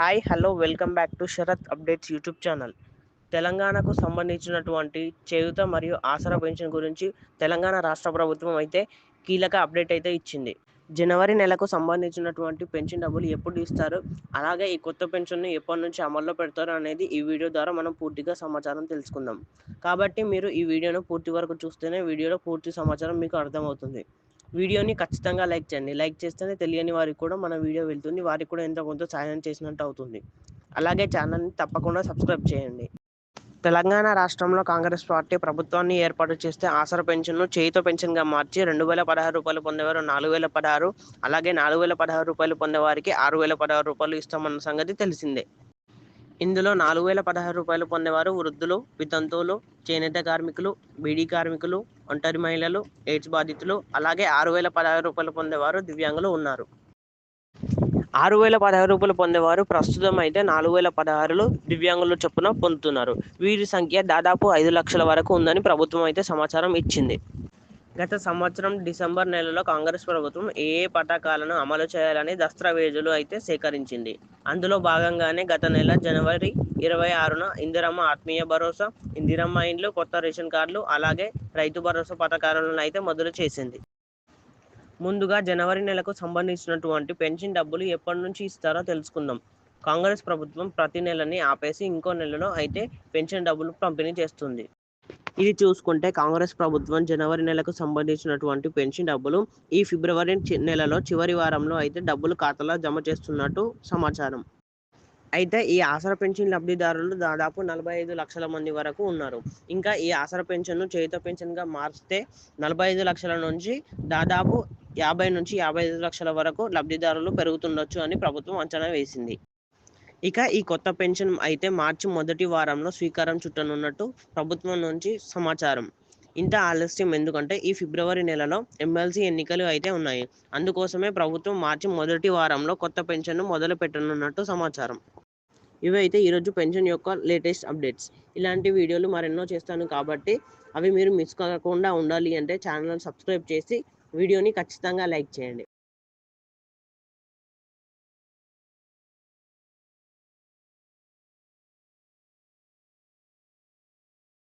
Hi hello welcome back to Sarath updates YouTube channel. తెలంగాణకు సంబంధించినటువంటి చేయుత మరియు ఆసరా పెన్షన్ గురించి తెలంగాణ రాష్ట్ర ప్రభుత్వం అయితే కీలక అప్డేట్ అయితే ఇచ్చింది. జనవరి నెలకు సంబంధించినటువంటి పెన్షన్ డబ్బులు ఎప్పుడు ఇస్తారు? అలాగే ఈ కొత్త పెన్షన్ను ఎప్పటి నుంచి అమల్లో పెడతారు అనేది ఈ వీడియో ద్వారా మనం పూర్తిగా సమాచారం తెలుసుకుందాం. కాబట్టి మీరు ఈ వీడియోను పూర్తి వరకు చూస్తేనే వీడియోలో పూర్తి సమాచారం మీకు అర్థమవుతుంది. వీడియోని ఖచ్చితంగా లైక్ చేయండి. లైక్ చేస్తేనే తెలియని వారికి కూడా మన వీడియో వెళ్తుంది. వారికి కూడా ఎంతో కొంత సాయం చేసినట్టు అవుతుంది. అలాగే ఛానల్ని తప్పకుండా సబ్స్క్రైబ్ చేయండి. తెలంగాణ రాష్ట్రంలో కాంగ్రెస్ పార్టీ ప్రభుత్వాన్ని ఏర్పాటు చేస్తే ఆసర పెన్షన్ను చేయితో పెన్షన్గా మార్చి రెండు వేల పదహారు రూపాయలు పొందేవారు నాలుగు వేల పదహారు అలాగే నాలుగు వేల పదహారు రూపాయలు పొందేవారికి ఆరు వేల పదహారు రూపాయలు ఇస్తామన్న సంగతి తెలిసిందే. ఇందులో నాలుగు వేల పదహారు రూపాయలు పొందేవారు వృద్ధులు వితంతువులు చేనేత కార్మికులు బీడీ కార్మికులు ఒంటరి మహిళలు ఎయిడ్స్ బాధితులు అలాగే ఆరు వేల పదహారు రూపాయలు పొందేవారు దివ్యాంగులు ఉన్నారు. ఆరు వేల పదహారు రూపాయలు పొందేవారు ప్రస్తుతం అయితే నాలుగు వేల పదహారులు దివ్యాంగుల చొప్పున పొందుతున్నారు. వీరి సంఖ్య దాదాపు ఐదు లక్షల వరకు ఉందని ప్రభుత్వం అయితే సమాచారం ఇచ్చింది. గత సంవత్సరం డిసెంబర్ నెలలో కాంగ్రెస్ ప్రభుత్వం ఏ ఏ పథకాలను అమలు చేయాలని దస్తావేజులు అయితే సేకరించింది. అందులో భాగంగానే గత నెల జనవరి ఇరవై ఆరున ఇందిరమ్మ ఆత్మీయ భరోసా ఇందిరమ్మ ఇండ్లు కొత్త రేషన్ కార్డులు అలాగే రైతు భరోసా పథకాలను అయితే మొదలు చేసింది. ముందుగా జనవరి నెలకు సంబంధించినటువంటి పెన్షన్ డబ్బులు ఎప్పటి నుంచి ఇస్తారో తెలుసుకుందాం. కాంగ్రెస్ ప్రభుత్వం ప్రతి నెలని ఆపేసి ఇంకో నెలలో అయితే పెన్షన్ డబ్బులు పంపిణీ చేస్తుంది. ఇది చూసుకుంటే కాంగ్రెస్ ప్రభుత్వం జనవరి నెలకు సంబంధించినటువంటి పెన్షన్ డబ్బులు ఈ ఫిబ్రవరి చి- నెలలో చివరి వారంలో అయితే డబ్బులు ఖాతాలో జమ చేస్తున్నట్టు సమాచారం. అయితే ఈ ఆసరా పెన్షన్ లబ్ధిదారులు దాదాపు నలభై ఐదు లక్షల మంది వరకు ఉన్నారు. ఇంకా ఈ ఆసరా పెన్షన్ను చేయుత పెన్షన్గా మార్చితే నలభై ఐదు లక్షల నుంచి దాదాపు యాభై నుంచి యాభై ఐదు లక్షల వరకు లబ్ధిదారులు పెరుగుతుండొచ్చు అని ప్రభుత్వం అంచనా వేసింది. ఇక ఈ కొత్త పెన్షన్ అయితే మార్చి మొదటి వారంలో స్వీకారం చుట్టనున్నట్టు ప్రభుత్వం నుంచి సమాచారం. ఇంత ఆలస్యం ఎందుకంటే ఈ ఫిబ్రవరి నెలలో ఎమ్మెల్సీ ఎన్నికలు అయితే ఉన్నాయి. అందుకోసమే ప్రభుత్వం మార్చి మొదటి వారంలో కొత్త పెన్షన్ను మొదలు పెట్టనున్నట్టు సమాచారం. ఇవి అయితే ఈరోజు పెన్షన్ యొక్క లేటెస్ట్ అప్డేట్స్. ఇలాంటి వీడియోలు మరెన్నో చేస్తాను కాబట్టి అవి మీరు మిస్ కాకుండా ఉండాలి అంటే ఛానల్ సబ్స్క్రైబ్ చేసి వీడియోని ఖచ్చితంగా లైక్ చేయండి.